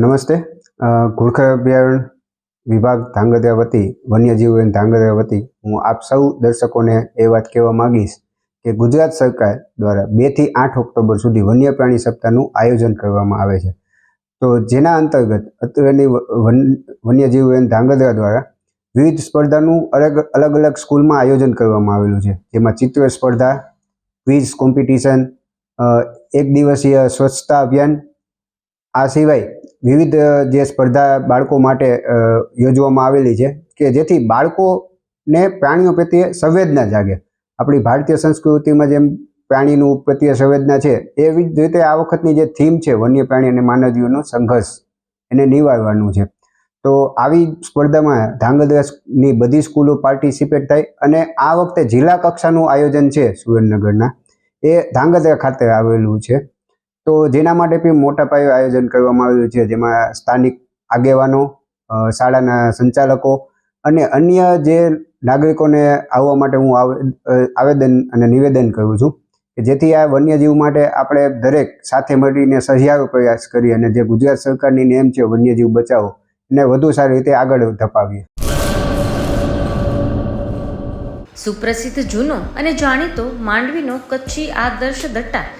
નમસ્તે. ઘોડખર અભયારણ્ય વિભાગ ધાંગધ્રા વતી વન્યજીવ ધાંગધ્રા વતી હું આપ સૌ દર્શકોને એ વાત કહેવા માંગીશ કે ગુજરાત સરકાર દ્વારા બેથી આઠ ઓક્ટોબર સુધી વન્ય પ્રાણી સપ્તાહનું આયોજન કરવામાં આવે છે. તો જેના અંતર્ગત અત્યારની વન્યજીવ ધાંગધ્રા દ્વારા વિવિધ સ્પર્ધાનું અલગ અલગ અલગ સ્કૂલમાં આયોજન કરવામાં આવેલું છે. જેમાં ચિત્ર સ્પર્ધા, ક્વિઝ કોમ્પિટિશન એક દિવસીય સ્વચ્છતા અભિયાન, આ સિવાય વિવિધ જે સ્પર્ધા બાળકો માટે યોજવામાં આવેલી છે કે જેથી બાળકોને પ્રાણીઓ પ્રત્યે સંવેદના જાગે. આપણી ભારતીય સંસ્કૃતિમાં જેમ પ્રાણીનું પ્રત્યે સંવેદના છે, એવી જ રીતે આ વખતની જે થીમ છે, વન્ય પ્રાણી અને માનવીઓનો સંઘર્ષ, એને નિવારવાનું છે. તો આવી સ્પર્ધામાં ધાંગધ્રાસની બધી સ્કૂલો પાર્ટિસિપેટ થાય અને આ વખતે જિલ્લા કક્ષાનું આયોજન છે સુરેન્દ્રનગરના. એ ધાંગધ્રા ખાતે આવેલું છે. તો જેના માટે પણ મોટા પાયે આયોજન કરવામાં આવ્યું છે, જેમાં સ્થાનિક આગેવાનો શાળાના સંચાલકો અને અન્ય જે નાગરિકોને આવવા માટે હું આવે- આવેદન અને નિવેદન કરું છું કે જેથી આ વન્યજીવ માટે આપણે દરેક સાથે મળીને સહિયારો પ્રયાસ કરી અને જે ગુજરાત સરકારની નેમ છે, વન્યજીવ બચાવો, એને વધુ સારી રીતે આગળ ધપાવીએ. સુપ્રસિદ્ધ જૂનો અને જાણીતો માંડવીનો કચ્છી આદર્શ દટ્ટા